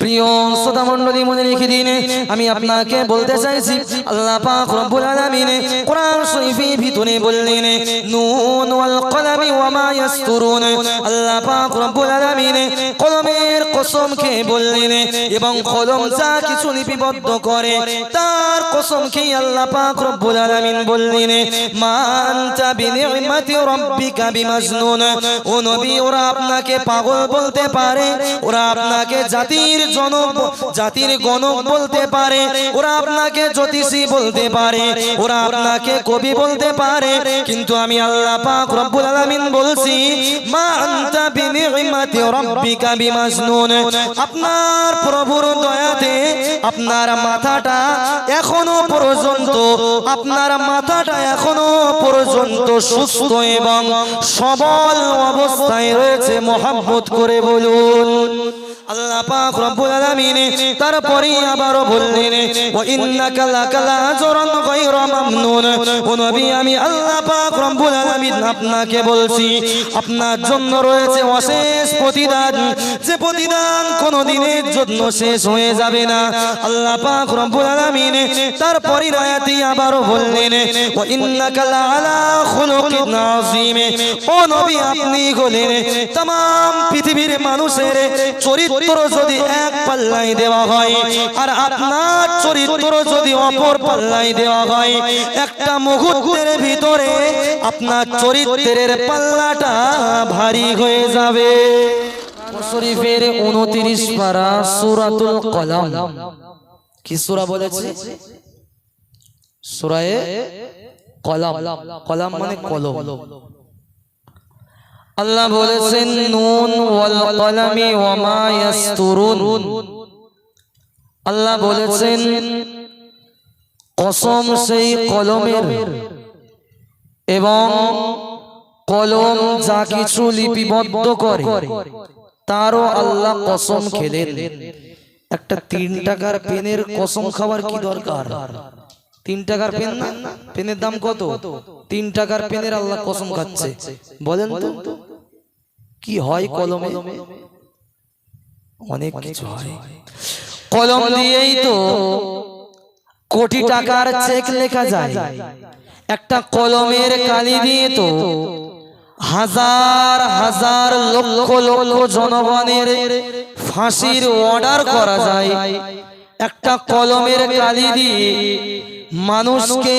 প্রিয় শ্রোতা মণ্ডলী মনে রেখে দিন, আমি আপনাকে বলতে চাইছি, আল্লাহ পাক রব্বুল আলামিন ভিতরে বললেন, নুন ওয়াল ওয়া মা ইয়াসতুরুন। আল্লাহ পাক রব্বুল আলামিন কলমের কসম খেয়ে বললেন এবং কলম যা কিছু লিপিবদ্ধ করে, তার কসম খেয়ে আল্লাহ পাক রব্বুল আলামিন বললেন রাব্বিকা ও নবী, ওরা আপনাকে পাগল বলতে পারে, ওরা আপনাকে জাতির জনক জাতির গণক বলতে পারে, ওরা আপনাকে জ্যোতিষী বলতে পারে, ওরা আপনাকে কবি বলতে পারে, কিন্তু আমি আল্লাহ পাক রব্বুল আলামিন বলছি, মা আনতা বিনি'মাতি রাব্বিকা বিমাজনুন। আপনার প্রভুর দয়াতে আপনার মাথাটা এখনও পর্যন্ত, আপনার মাথাটা এখনও পর্যন্ত সুস্থ এবং সবল অবস্থায় রয়েছে। মোহাম্মত করে বলুন। আল্লাহ পাক রব্বুল আলামিন তারপরে আবারো বললেন ওয়া ইন্নাকা লাকালা আজরান গায়রা মামনুন ও নবী আমি আল্লাহ পাক রব্বুল আলামিন আপনাকে বলছি আপনার জন্য রয়েছে অশেষ প্রতিদান যে প্রতিদান কোনদিনের জন্য শেষ হয়ে যাবে না আল্লাহ পাক রব্বুল আলামিন তারপরে আয়াতে আবারো বললেন ওয়া ইন্নাকা লাআলা খুলুকিন আযীম ও নবী আপনি হলেন तमाम পৃথিবীর মানুষের চরিত্র যদি এক পাল্লায় দেওয়া হয়, আর আপনার চরিত্র যদি অপর পাল্লায় দেওয়া হয়, একটা মুহূর্তের ভিতরে আপনার চরিত্রের পাল্লাটা ভারী হয়ে যাবে। শরীফের উনত্রিশ পারা সুরাতুল কলাম। কি সুরা বলেছে? সুরায়ে কলাম। কলাম মানে কলম। আল্লাহ বলেছেন, নুন ওয়াল কলামি ওয়া মা ইয়াসতুরুন। আল্লাহ বলেছেন, কসম সেই কলমের এবং কলম যা কিছু লিপিবদ্ধ করে, তারও আল্লাহ কসম খেলেন। একটা তিন টাকার পেনের কসম খাবার কি দরকার? তিন টাকার পেন না? পেনের দাম কত? তিন টাকার পেনের আল্লাহ কসম খাচ্ছে। বলেন তো। কি হয় কলমে? অনেক কিছু হয়। কলম দিয়েই তো কোটি টাকার চেক লেখা যায়। একটা কলমের কালি দিয়ে তো হাজার হাজার লক্ষ লক্ষ জনগণের ফাঁসির অর্ডার করা যায়। একটা কলমের কালি দিয়ে মানুষকে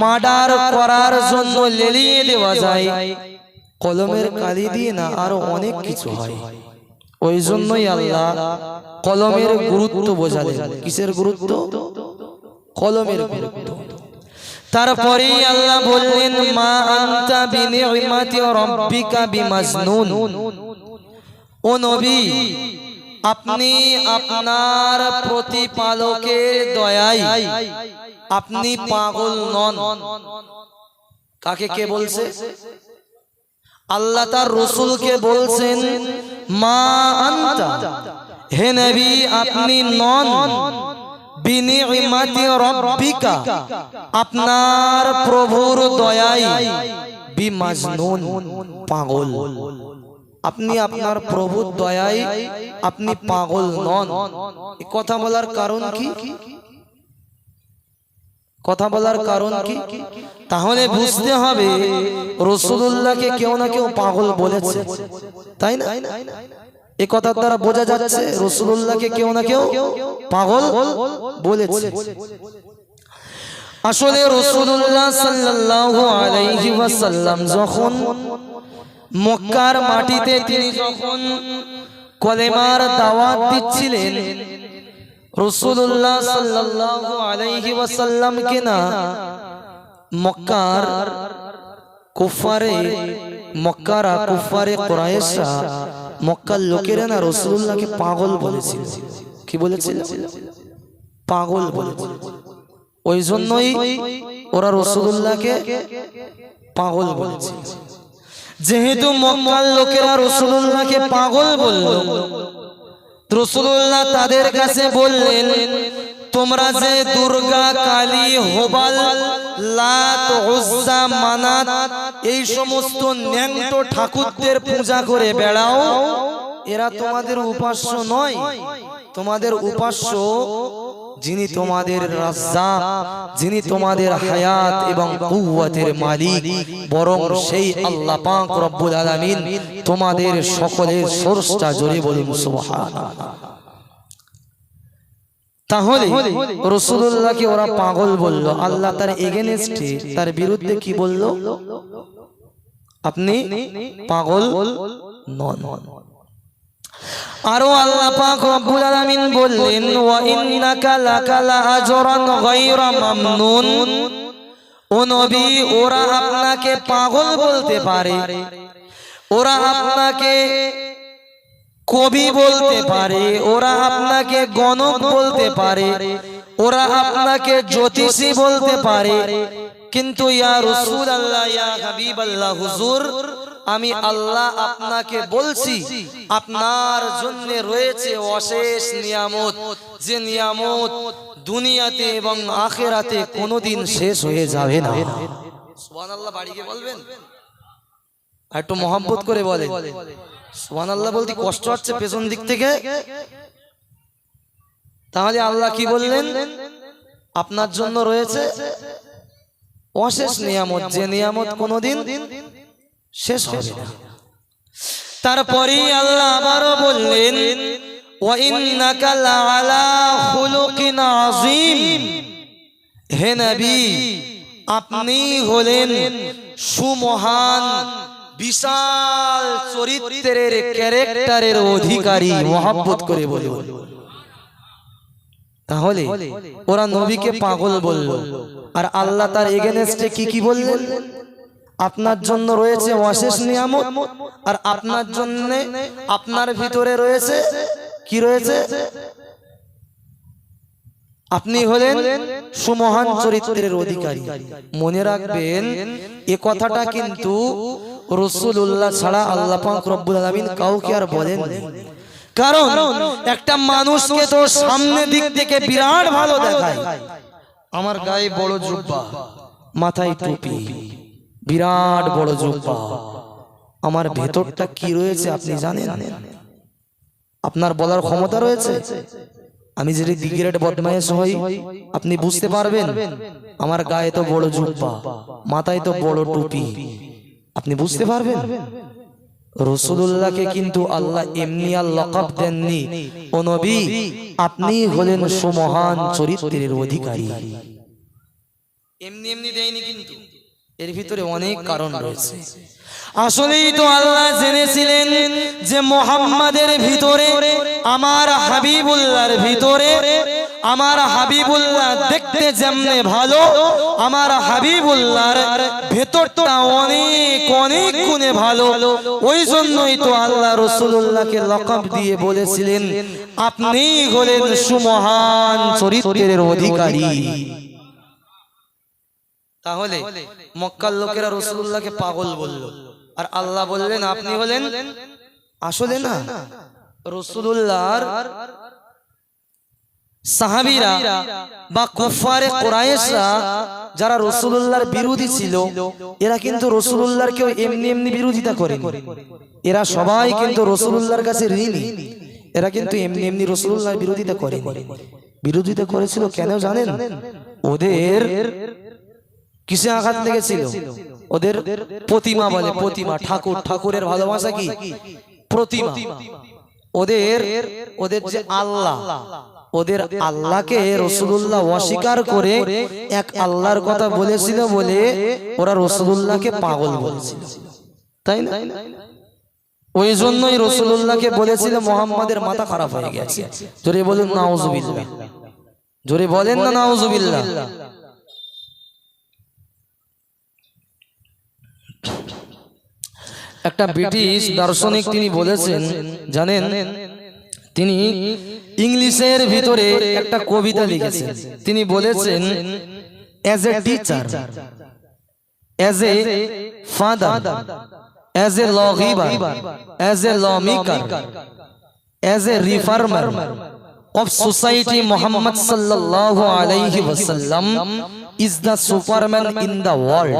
মার্ডার করার জন্য লেলিয়ে দেওয়া যায়। কলমের কালি দিয়ে না আরও অনেক কিছু হয়। ওই জন্যই আল্লাহ কলমের গুরুত্ব বোঝালেন। কিসের গুরুত্ব? কলমের গুরুত্ব। তারপরেই আল্লাহ বললেন মা আনতা বিনিমাতি রাব্বিকা বিমাজনুন। ও নবী আপনি আপনার প্রতিপালকের দয়ায় আপনি পাগল নন। কাকে কে বলছে? আল্লাহ তার রসুলকে বলছেন, মা আনতা, হে নবী, আপনি নন বিনিমাতি রব্বিকা, আপনার প্রভুর দয়ায় বিমাজনুন, পাগল। আপনি আপনার প্রভুর দয়ায় আপনি পাগল নন। কথা বলার কারণ কি? কথা বলার কারণ কি? তাহলে বুঝতে হবে রসুল্লাহকে কেউ না কেউ পাগল বলেছে। তাই না? এ কথার দ্বারা বোঝা যাচ্ছে রসুল্লাহকে কেউ না কেউ পাগল বলেছে। আসলে রসুল্লাহ সাল্লাল্লাহু আলাইহি ওয়াসাল্লাম যখন মক্কার মাটিতে তিনি যখন কলেমার দাওয়াত দিচ্ছিলেন রসুল্লাহ সাল্লাল্লাহু আলাইহি ওয়াসাল্লামকে না মক্কার কুফারে মক্কারা কুফারে কুরাইশা মক্কার লোকেরা না রসুল্লাহকে পাগল বলেছিল। কি বলেছিল? পাগল বলেছিল। ওই জন্যই ওরা রসুল্লাহকে পাগল বলেছিল। যেহেতু মক্কার লোকেরা রসুল্লাহকে পাগল বলল রসুল্লাহ তাদের কাছে বললেন, তোমরা যে দুর্গা কালী, হোবাল, লাত মানাত, এই সমস্ত ন্যাংটো ঠাকুরদের পূজা করে বেড়াও। এরা তোমাদের উপাস্য নয়। তোমাদের উপাস্য যিনি তোমাদের রাজ্জাক যিনি তোমাদের হায়াত এবং কুওয়াতের মালিক বরং সেই আল্লাহ পাক রব্বুল আলামিন তোমাদের সকলের স্রষ্টা জোরে বলুন সুবহানাল্লাহ। তাহলে রসুল্লাহকে ওরা পাগল বলল। আল্লাহ তার এগেনেস্টে তার বিরুদ্ধে কি বলল? আপনি পাগল নন। আরও আল্লাহ বললেন ও নবী, ওরা আপনাকে পাগল বলতে পারে। ওরা আপনাকে কবি বলতে পারে। ওরা আপনাকে গণক বলতে পারে। ওরা আপনাকে জ্যোতিষী বলতে পারে। কিন্তু ইয়া আল্লাহ ইয়া হাবিব আল্লাহ হুজুর আমি আল্লাহ আপনাকে বলছি আপনার জন্য রয়েছে অশেষ নিয়ামত। যে নিয়ামত দুনিয়াতে এবং আখেরাতে কোনোদিন শেষ হয়ে যাবে না। সুবহানাল্লাহ বাড়িকে বলবেন? একটু মহব্বত করে বলে সোহান আল্লাহ বলতে কষ্ট হচ্ছে পেছন দিক থেকে? তাহলে আল্লাহ কি বললেন? আপনার জন্য রয়েছে অশেষ নিয়ামত। যে নিয়ামত কোনোদিন শেষ হবে না তারপরে আল্লাহ আবারও বললেন হে নবী আপনি হলেন সুমহান বিশাল চরিত্রের ক্যারেক্টারের অধিকারী মহাব্বত করে বলুন তাহলে ওরা নবীকে পাগল বলল আর আল্লাহ তার এগেনেস্টে কি কি বললেন? আপনার জন্য রয়েছে অশেষ নিয়ামত, আর আপনার জন্য আপনার ভিতরে রয়েছে কি রয়েছে? আপনি হলেন সুমহান চরিত্রের অধিকারী। মনে রাখবেন, এ কথাটা কিন্তু রসুল্লাহ ছাড়া আল্লাহ রব্বুল আলামিন কাউকে আর বলেন কারণ একটা মানুষকে তো সামনে দিক থেকে বিরাট ভালো দেখায়। আমার গায়ে বড় জুব্বা, মাথায় টুপি। বিরাট বড় জুব্বা। আমার ভেতরটা কি রয়েছে আপনি জানেন? আপনার বলার ক্ষমতা রয়েছে? আমি যদি দিগিরেট বদমায়েশ হই আপনি বুঝতে পারবেন আমার গায়ে তো বড় জুব্বা মাথায় তো বড় টুপি। আপনি বুঝতে পারবেন? রসুল্লাহকে কিন্তু আল্লাহ এমনি আর লকব দেননি। ও নবী আপনি হলেন সুমহান চরিত্রের অধিকারী। এমনি এমনি দেয়নি কিন্তু। এর ভিতরে অনেক কারণ রয়েছে। আসলেই তো আল্লাহ জেনেছিলেন যে মোহাম্মদের ভিতরে আমার হাবিবুল্লাহর ভিতরে আমার হাবিবুল্লাহ দেখতে যেমনে ভালো আমার হাবিবুল্লাহর ভেতরটা অনেক অনেক গুণে ভালো। ওই জন্যই তো আল্লাহ রসুল্লাহকে লকব দিয়ে বলেছিলেন আপনি হলেন সুমহান চরিত্রের অধিকারী। তাহলে মক্কার লোকেরা রসুল্লাহকে পাগল বলল। আর আল্লাহ বললেন আপনি হলেন আসলে না রসুল্লাহর সাহাবিরা বা কুফারে কোরাইশরা যারা রসুল্লাহর বিরোধী ছিল এরা কিন্তু রসুল্লাহর কেউ এমনি এমনি বিরোধিতা করে এরা সবাই কিন্তু রসুল্লাহর কাছে ঋণী। এরা কিন্তু এমনি এমনি রসুল্লাহর বিরোধিতা করে বিরোধিতা করেছিল কেন জানেন? ওদের কিসে আঘাত লেগেছিল? ওদের প্রতিমা বলে, প্রতিমা, ঠাকুর, ঠাকুরের ভালোবাসা কি? প্রতিমা। ওদের ওদের যে আল্লাহ, ওদের আল্লাহকে রসুল্লাহ অস্বীকার করে এক আল্লাহর কথা বলেছিল বলে ওরা রসুল্লাহকে পাগল বলেছিল। তাই না? ওই জন্যই রসুল্লাহকে বলেছিল, মোহাম্মদের মাথা খারাপ হয়ে গেছে। জোরে বলুন, নাউজুবিল্লাহ। জোরে বলেন না, নাউজুবিল্লাহ। একটা ব্রিটিশ দার্শনিক তিনি বলেছেন জানেন তিনি ইংলিশের ভিতরে একটা কবিতা লিখেছেন। তিনি বলেছেন as a teacher as a father as a lawgiver as a লমিকার as a reformer of society Muhammad sallallahu alayhi wasallam is the superman in the world.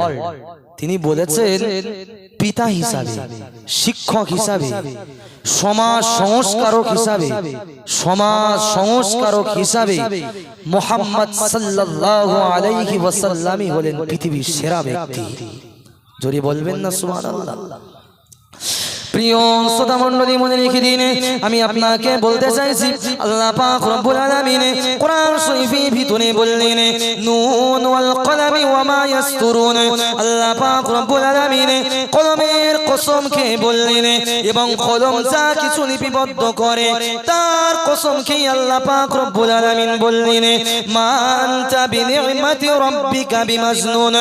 তিনি বলেছেন পিতা হিসাবে, শিক্ষক হিসাবে, সমাজ সংস্কারক হিসাবে, সমাজ সংস্কারক হিসাবে মোহাম্মদ সাল্লাল্লাহু আলাইহি ওয়াসাল্লামই হলেন পৃথিবীর সেরা ব্যক্তি। যদি বলবেন না, সুবহানাল্লাহ। প্রিয় শ্রোতা মণ্ডলী, মনে রেখে দিন, আমি আপনাকে বলতে চাইছি, আল্লাহ পাক রব্বুল আলামিন কোরআন শরীফের ভিতরে বললেন, নুন ওয়াল কলামি ওয়া মা ইয়াসতুরুন। আল্লাহ পাক রব্বুল আলামিন কলমের কসম খেয়ে বললেন এবং কলম যা কিছু লিপিবদ্ধ করে, তার কসম খেয়ে আল্লাহ পাক রব্বুল আলামিন বললেন মা আনতা বিনি'মাতি রাব্বিকা বিমাজনুন।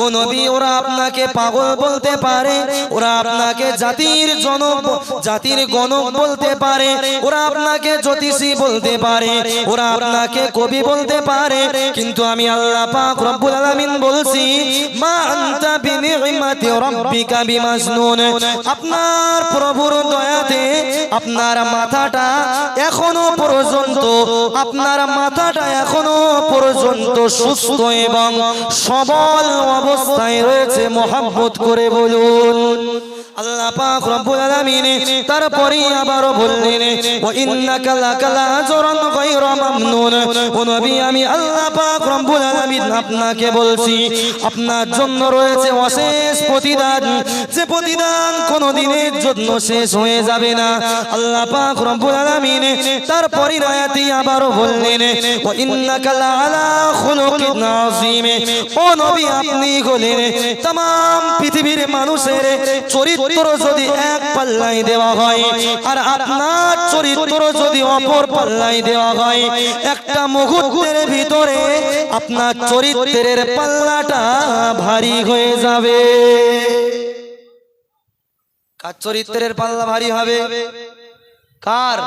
ও নবী, ওরা আপনাকে পাগল বলতে পারে, ওরা আপনাকে জাতির জনক জাতির গণক বলতে পারে, ওরা আপনাকে জ্যোতিষী বলতে পারে, ওরা আপনাকে কবি বলতে পারে, কিন্তু আমি আল্লাহ পাক রব্বুল আলামিন বলছি মা আনতা বিনি'মাতি রাব্বিকা বিমাজনুন। আপনার প্রভুর দয়াতে আপনার মাথাটা এখনও পর্যন্ত, আপনার মাথাটা এখনও পর্যন্ত সুস্থ এবং সবল অবস্থায় রয়েছে। মোহাম্মত করে বলুন, আল্লাহ পাক রব্বুল আলামিন তারপরে আবারো বললেন, ওয়া ইন্নাকা লাকালা ও নবী আমি আল্লাহ পাক রব্বুল আলামিন আপনাকে বলছি আপনার জন্য রয়েছে অশেষ প্রতিদান যে প্রতিদান কোনোদিনের জন্য শেষ হয়ে যাবে না আল্লাহ পাক রব্বুল আলামিন তারপরে আয়াতে আবারো বললেন ওয়া ইন্নাকা লাআলা খুলুকিন আযীম ও নবী আপনি হলেন तमाम পৃথিবীর মানুষের চরিত্র যদি এক পাল্লায় দেওয়া হয় আর আপনার চরিত্র যদি অপর পাল্লায় দেওয়া হয় একটা মুহূর্তের ভিতরে আপনার চরিত্রের পাল্লাটা ভারী হয়ে যাবে। কার চরিত্রের পাল্লা ভারী হবে? কার?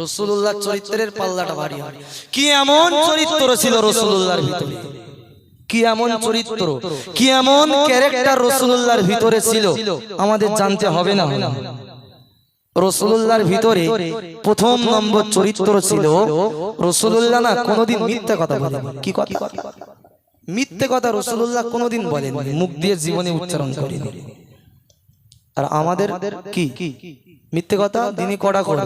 রসুল্লাহ চরিত্রের পাল্লাটা ভারী হবে। কি এমন চরিত্র ছিল রসুল্লাহর ভিতরে? কি এমন চরিত্র? কি এমন ক্যারেক্টার রসুল্লাহর ভিতরে ছিল? আমাদের জানতে হবে না। রসুল্লাহর ভিতরে প্রথম নম্বর চরিত্র ছিল রসুল্লাহ না কোনোদিন মিথ্যা কথা বলে কি কথা? মিথ্যে কথা রসুল্লাহ কোনোদিন বলেন মুখ দিয়ে জীবনে উচ্চারণ করেনি আর আমাদের কি? মিথ্যে কথা দিনে কড়া কড়া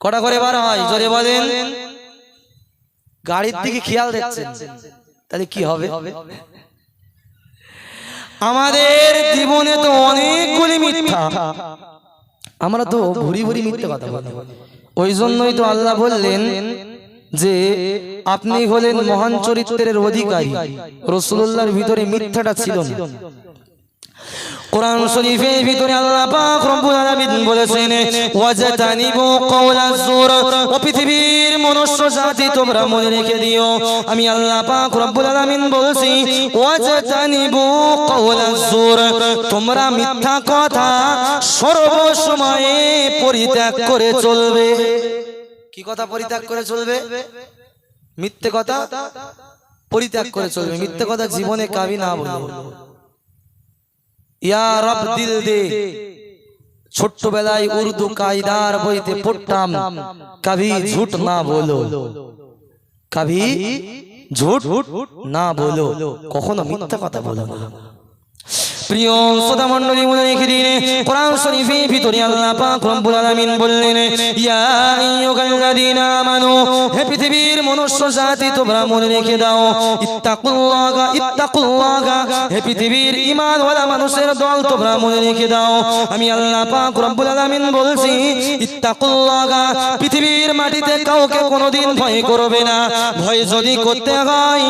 কড়া করে বার হয়, জোরে বলেন। গাড়ির দিকে খেয়াল দিচ্ছেন তাহলে কি হবে? আমাদের জীবনে তো অনেকগুলি মিথ্যা। আমরা তো ভুরি ভুরি মিথ্যা কথা বলি। ওই জন্যই তো আল্লাহ বললেন যে আপনি হলেন মহান চরিত্রের অধিকারী। রসুল্লাহর ভিতরে মিথ্যাটা ছিল না। কোরআন শরীফের ভিতরে আল্লাহ পাক রব্বুল আলামিন বলেছেন, ওয়াজাতানিবু কাওলাজ জুর ও পৃথিবীর মনুষ্য জাতি তোমরা মনে রেখে দিও। আমি আল্লাহ পাক রব্বুল আলামিন বলছি, ওয়াজাতানিবু কাওলাজ জুর তোমরা মিথ্যা কথা সর্বসময়ে পরিত্যাগ করে চলবে। কি কথা পরিত্যাগ করে চলবে? মিথ্যে কথা পরিত্যাগ করে চলবে। মিথ্যে কথা জীবনে কাবি না বলবে। ইয়া রব দিল দে। ছোট্টবেলায় উর্দু কায়দার বইতে পড়তাম। কবি ঝুট না বলো। কবি ঝুট না বলো। কখনো মিথ্যা কথা বলো না। প্রিয় শ্রোতা মণ্ডলী মনে রেখে দিন, কোরআন শরীফের ভিতরে আল্লাহ পাক রব্বুল আলামিন বললেন, ইয়া আইয়ুহাল্লাযীনা আমানু, হে পৃথিবীর মনুষ্য জাতি, তোমরা মনে রেখে দাও, ইত্তাকুল্লাহা ইত্তাকুল্লাহা, হে পৃথিবীর ঈমানওয়ালা মানুষের দল, তোমরা মনে রেখে দাও, আমি আল্লাহ পাক রব্বুল আলামিন বলছি, ইত্তাকুল্লাহা, পৃথিবীর মাটিতে কাউকে কোনোদিন ভয় করবে না, ভয় যদি করতে হয়,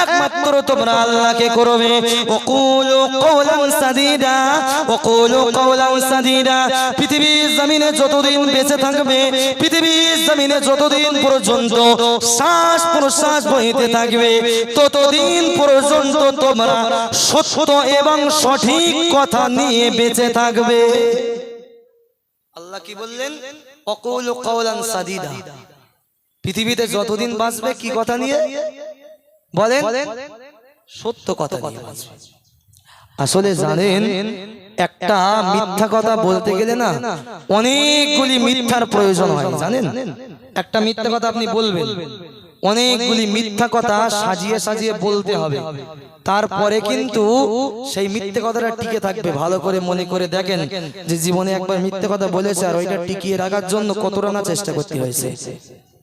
একমাত্র তোমরা আল্লাহকে করবে, ওকুলু কওলান সাদিদা ওকুলু কওলান সাদিদা পৃথিবীর জমিনে যতদিন বেঁচে থাকবে পৃথিবীর জমিনে যতদিন পর্যন্ত শ্বাস প্রশ্বাস বইতে থাকবে ততদিন পর্যন্ত তোমরা সত্য এবং সঠিক কথা নিয়ে বেঁচে থাকবে। আল্লাহ কি বললেন? অকুল কওলান সাদিদা। পৃথিবীতে যতদিন বাঁচবে কি কথা নিয়ে? বলেন। সত্য কথা নিয়ে বাঁচবে। আসলে জানেন একটা মিথ্যা কথা বলতে গেলে না অনেকগুলি মিথ্যার প্রয়োজন হয় জানেন? একটা মিথ্যা কথা আপনি বলবেন। অনেকগুলি মিথ্যা কথা সাজিয়ে সাজিয়ে বলতে হবে। তারপরে কিন্তু সেই মিথ্যে কথাটা টিকে থাকবে। ভালো করে মনে করে দেখেন যে জীবনে একবার মিথ্যে কথা বলেছে আর ওইটা টিকিয়ে রাখার জন্য কতটা না চেষ্টা করতে হয়েছে।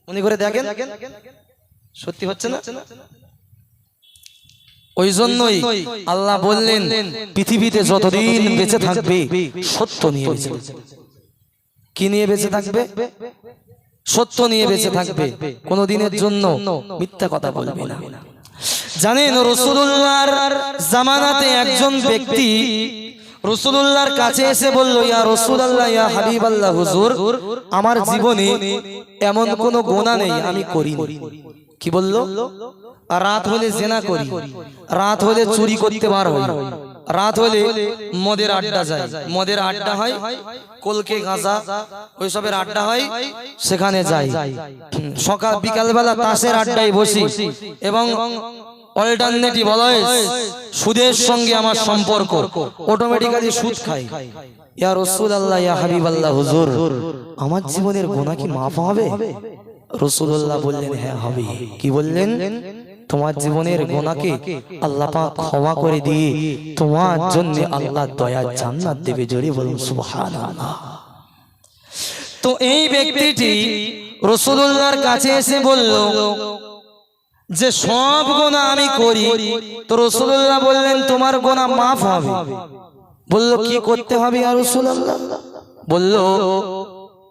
মনে করে দেখেন? সত্যি হচ্ছে না? ওই জন্যই আল্লাহ বললেন, পৃথিবীতে যতদিন বেঁচে থাকবে, সত্য নিয়ে বেঁচে। কি নিয়ে বেঁচে থাকবে? সত্য নিয়ে বেঁচে থাকবে। কোনো দিনের জন্য মিথ্যা কথা বলবে না। জানেন রসুল্লাহর জামানাতে একজন ব্যক্তি রসুল্লাহর কাছে এসে বলল, ইয়া রসুল্লাহ ইয়া হাবিব আল্লাহ হুজুর, আমার জীবনে এমন কোনো গোনা নেই, আমি করি কি বলল? রাত হলে জেনা করি রাত হলে চুরি করতে বার হই। রাত হলে মদের আড্ডা যায় মদের আড্ডা হয় কলকে গাঁজা ওইসবের আড্ডা হয় সেখানে যাই। সকাল বিকালবেলা তাসের আড্ডায় বসি। এবং অল্টারনেটিভ অলওয়েজ সুদের সঙ্গে আমার সম্পর্ক। অটোমেটিক্যালি সুদ খাই। ইয়া রসুল আল্লাহ ইয়া হাবিব আল্লাহ হুজুর আমার জীবনের গোনা কি মাফ হবে? রসুল্লাহ বললেন হ্যাঁ হবে। কি বললেন? তোমার জীবনের গোনাকে আল্লাহ পাক ক্ষমা করে দিয়ে তোমার জন্য আল্লাহ দয়া জান্নাত দেবে জোরে বলুন সুবহানাল্লাহ। তো এই ব্যক্তিটি রসুল্লাহর কাছে এসে বলল যে সব গোনা আমি করি। তো রসুল্লাহ বললেন তোমার গোনা মাফ হবে। বলল কি করতে হবে আর রসুল্লাহ বলল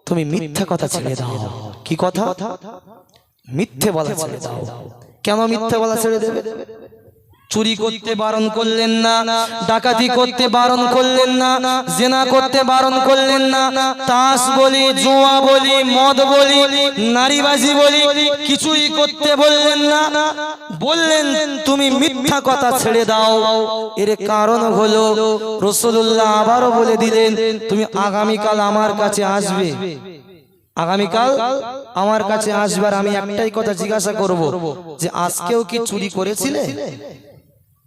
তুমি মিথ্যা কথা ছেড়ে দাও। কি কথা? মিথ্যে বলা ছেড়ে দাও। কেন মিথ্যা বলা ছেড়ে দেবে? চুরি করতে বারণ করলেন না, ডাকাতি করতে বারণ করলেন না, জেনা করতে বারণ করলেন না, তাস বলি, জুয়া বলি, মদ বলি, নারীবাজি বলি, কিছুই করতে বললেন না। বললেন, তুমি মিথ্যা কথা ছেড়ে দাও। এর কারণ হলো রসুল্লাহ আবারও বলে দিলেন, তুমি আগামীকাল আমার কাছে আসবে। আগামীকাল আমার কাছে আসবার আমি একটাই কথা জিজ্ঞাসা করব যে আজকেও কি চুরি করেছিলে?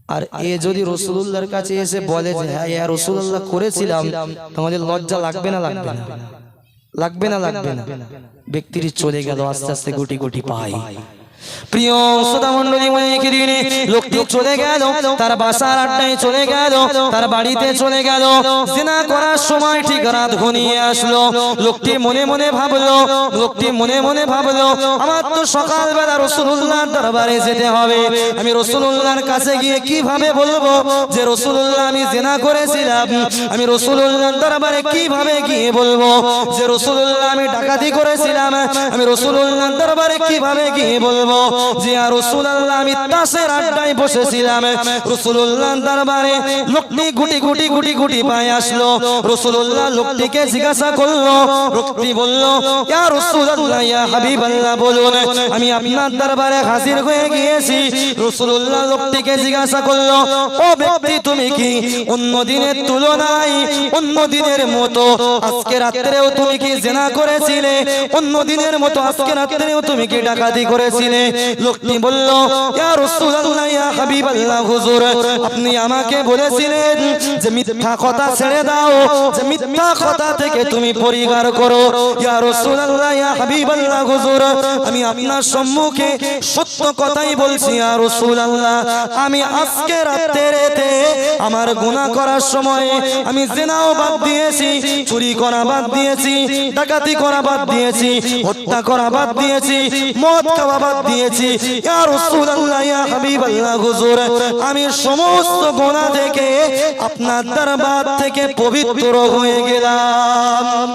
আর এ যদি রসুল্লাহর কাছে এসে বলে যে হ্যাঁ রসুল্লাহ করেছিলাম। তোমাদের লজ্জা লাগবে না লাগবে না? লাগবে না লাগবে না? ব্যক্তিটি চলে গেল, আস্তে আস্তে, গুটি গুটি পাই প্রিয় শ্রোতা মন্ডলী মনে দিনে, লোকটি চলে গেল, তার বাসার আড্ডায় চলে গেল, তার বাড়িতে চলে গেল। জেনা করার সময় ঠিক রাত ঘনিয়ে আসলো। লোকটি মনে মনে ভাবলো, লোকটি মনে মনে ভাবলো, আমার তো সকালবেলা রসুল্লাহর দরবারে যেতে হবে। আমি রসুল্লাহর কাছে গিয়ে কীভাবে বলব যে রসুল্লাহ আমি জেনা করেছিলাম। আমি রসুল্লাহর দরবারে কীভাবে গিয়ে বলব যে রসুল্লাহ আমি ডাকাতি করেছিলাম। আমি রসুল্লাহর দরবারে কীভাবে গিয়ে বলব? যে রসুল্লাহ আমি তাসের আড্ডায় বসেছিলাম। রসুল্লাহ দরবারে লোকটি গুটি গুটি গুটি গুটি পায়ে আসলো। রসুল্লাহ লোকটিকে জিজ্ঞাসা করল। লোকটি বলল, ইয়া রসুল্লাহ ইয়া হাবিবাল্লাহ, বলুন, আমি আপনার দরবারে হাজির হয়ে গিয়েছি। রসুল্লাহ লোকটিকে জিজ্ঞাসা করল, ও ব্যক্তি, তুমি কি অন্য দিনের তুলনায় মতো আজকে রাত্রেও তুমি কি জেনা করেছিলে? অন্য দিনের মতো আজকে রাত্রেও তুমি কি ডাকাতি করেছিলে? লোকটি বলল, ইয়া রাসূলুল্লাহ, ইয়া হাবিবাল্লাহ, হুজুর, আপনি আমাকে বলেছিলেন যে মিথ্যা কথা ছেড়ে দাও, যে মিথ্যা কথা থেকে তুমি পরিবার করো। ইয়া রাসূলুল্লাহ, ইয়া হাবিবাল্লাহ, হুজুর, আমি আপনার সম্মুখে সত্য কথাই বলছি, ইয়া রাসূলুল্লাহ। আমি আজকে রাতে রাতেরেতে আমার গুনাহ করার সময় আমি জিনাও বাদ দিয়েছি, চুরি করা বাদ দিয়েছি, ডাকাতি করা বাদ দিয়েছি, হত্যা করা বাদ দিয়েছি, মদ খাওয়া বাদ দিয়েছি। ইয়া রাসূলুল্লাহ ইয়া হাবিবাল্লাহ হুজুর আমি সমস্ত গোনা থেকে আপনার দরবার থেকে পবিত্র হয়ে গেলাম।